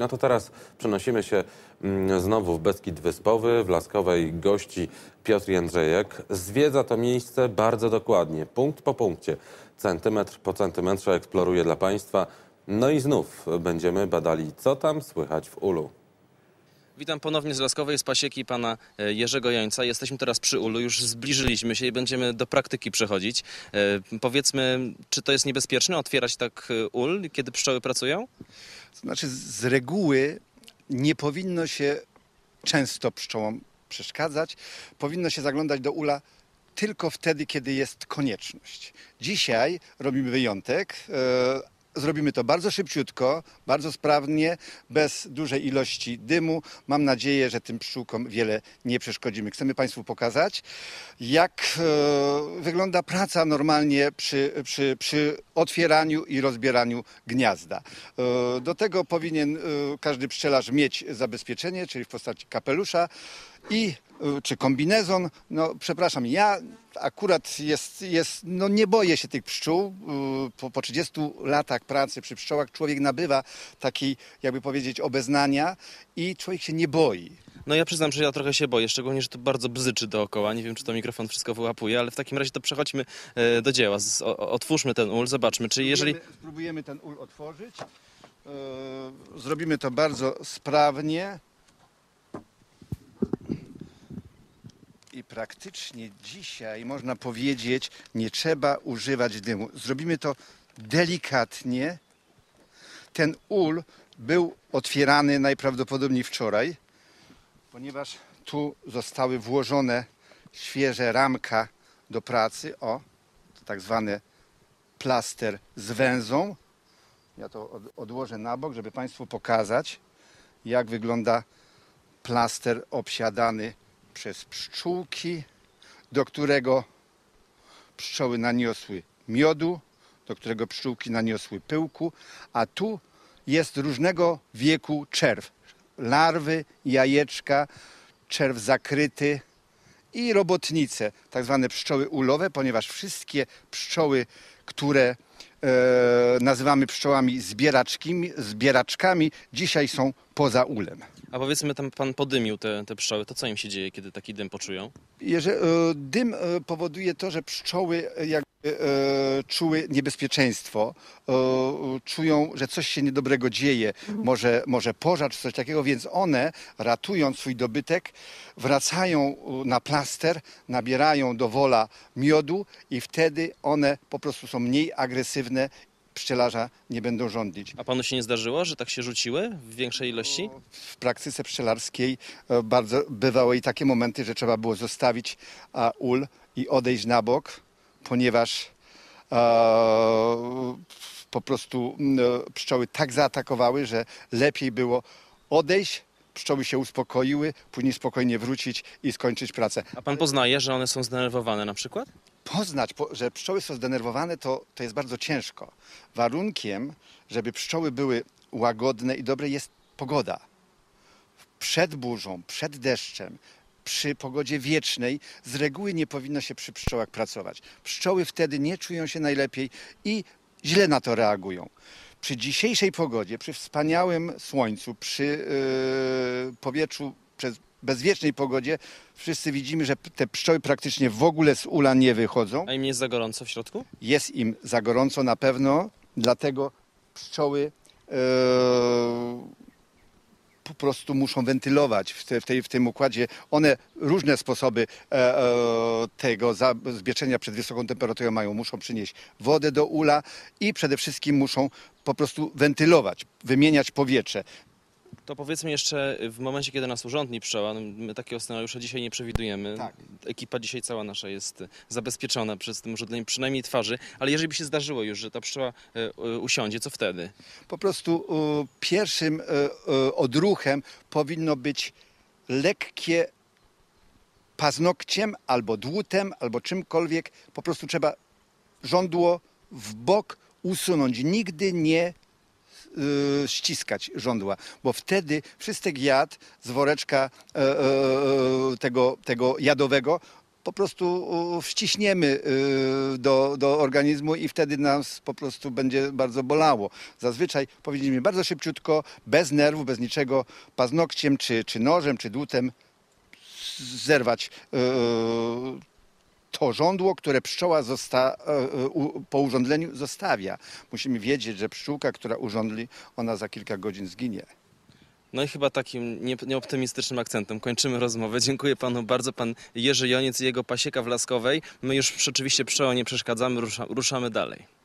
No to teraz przenosimy się mm, znowu w Beskid Wyspowy. W Laskowej gości Piotr Jędrzejek. Zwiedza to miejsce bardzo dokładnie, punkt po punkcie, centymetr po centymetrze eksploruje dla Państwa. No i znów będziemy badali, co tam słychać w ulu. Witam ponownie z Laskowej, z pasieki pana e, Jerzego Jońca. Jesteśmy teraz przy ulu, już zbliżyliśmy się i będziemy do praktyki przechodzić. E, Powiedzmy, czy to jest niebezpieczne otwierać tak e, ul, kiedy pszczoły pracują? Znaczy, z reguły nie powinno się często pszczołom przeszkadzać. Powinno się zaglądać do ula tylko wtedy, kiedy jest konieczność. Dzisiaj robimy wyjątek. E, Zrobimy to bardzo szybciutko, bardzo sprawnie, bez dużej ilości dymu. Mam nadzieję, że tym pszczółkom wiele nie przeszkodzimy. Chcemy Państwu pokazać, jak e, wygląda praca normalnie przy, przy, przy otwieraniu i rozbieraniu gniazda. E, Do tego powinien e, każdy pszczelarz mieć zabezpieczenie, czyli w postaci kapelusza i y, czy kombinezon. No, przepraszam, ja akurat jest, jest, no nie boję się tych pszczół. Y, Po, po 30 latach pracy przy pszczołach człowiek nabywa takiej, jakby powiedzieć, obeznania i człowiek się nie boi. No ja przyznam, że ja trochę się boję, szczególnie, że to bardzo bzyczy dookoła. Nie wiem, czy to mikrofon wszystko wyłapuje, ale w takim razie to przechodźmy e, do dzieła. Otwórzmy ten ul, zobaczmy, czy jeżeli... Spróbujemy, spróbujemy ten ul otworzyć. Y, Zrobimy to bardzo sprawnie. I praktycznie dzisiaj, można powiedzieć, nie trzeba używać dymu. Zrobimy to delikatnie. Ten ul był otwierany najprawdopodobniej wczoraj, ponieważ tu zostały włożone świeże ramka do pracy. O, to tak zwane plaster z węzą. Ja to od, odłożę na bok, żeby Państwu pokazać, jak wygląda plaster obsiadany przez pszczółki, do którego pszczoły naniosły miodu, do którego pszczółki naniosły pyłku, a tu jest różnego wieku czerw. Larwy, jajeczka, czerw zakryty i robotnice, tak zwane pszczoły ulowe, ponieważ wszystkie pszczoły, które e, nazywamy pszczołami zbieraczkimi, zbieraczkami, dzisiaj są poza ulem. A powiedzmy, tam pan podymił te, te pszczoły, to co im się dzieje, kiedy taki dym poczują? Jeżeli, e, dym e, powoduje to, że pszczoły e, jakby czuły niebezpieczeństwo, czują, że coś się niedobrego dzieje, może, może pożar czy coś takiego, więc one, ratując swój dobytek, wracają na plaster, nabierają do wola miodu i wtedy one po prostu są mniej agresywne, pszczelarza nie będą rządzić. A panu się nie zdarzyło, że tak się rzuciły w większej ilości? W praktyce pszczelarskiej e, bardzo bywały i takie momenty, że trzeba było zostawić a, ul i odejść na bok, ponieważ e, po prostu m, e, pszczoły tak zaatakowały, że lepiej było odejść, pszczoły się uspokoiły, później spokojnie wrócić i skończyć pracę. A pan poznaje, że one są zdenerwowane na przykład? Poznać, po- że pszczoły są zdenerwowane, to, to jest bardzo ciężko. Warunkiem, żeby pszczoły były łagodne i dobre, jest pogoda. Przed burzą, przed deszczem, przy pogodzie wiecznej z reguły nie powinno się przy pszczołach pracować. Pszczoły wtedy nie czują się najlepiej i źle na to reagują. Przy dzisiejszej pogodzie, przy wspaniałym słońcu, przy yy, powietrzu, przez bezwiecznej pogodzie, wszyscy widzimy, że te pszczoły praktycznie w ogóle z ula nie wychodzą. A im jest za gorąco w środku? Jest im za gorąco na pewno, dlatego pszczoły e, po prostu muszą wentylować w, te, w, tej, w tym układzie. One różne sposoby e, e, tego zabezpieczenia przed wysoką temperaturą mają. Muszą przynieść wodę do ula i przede wszystkim muszą po prostu wentylować, wymieniać powietrze. To powiedzmy jeszcze w momencie, kiedy nas urządni pszczoła, no my takiego scenariusza dzisiaj nie przewidujemy. Tak. Ekipa dzisiaj cała nasza jest zabezpieczona przez tym urządzeniem, przynajmniej twarzy, ale jeżeli by się zdarzyło już, że ta pszczoła e, e, usiądzie, co wtedy? Po prostu e, pierwszym e, e, odruchem powinno być lekkie paznokciem albo dłutem, albo czymkolwiek. Po prostu trzeba żądło w bok usunąć. Nigdy nie y, ściskać żądła, bo wtedy wszystek jad z woreczka e, e, tego, tego jadowego po prostu wciśniemy y, do, do organizmu i wtedy nas po prostu będzie bardzo bolało. Zazwyczaj powinniśmy bardzo szybciutko, bez nerwów, bez niczego, paznokciem, czy, czy nożem, czy dłutem zerwać y, to żądło, które pszczoła zosta, y, u, po urządleniu zostawia. Musimy wiedzieć, że pszczółka, która urządli, ona za kilka godzin zginie. No i chyba takim nie- nieoptymistycznym akcentem kończymy rozmowę. Dziękuję panu bardzo. Pan Jerzy Joniec i jego pasieka w Laskowej. My już rzeczywiście pszczoła nie przeszkadzamy, rusza, ruszamy dalej.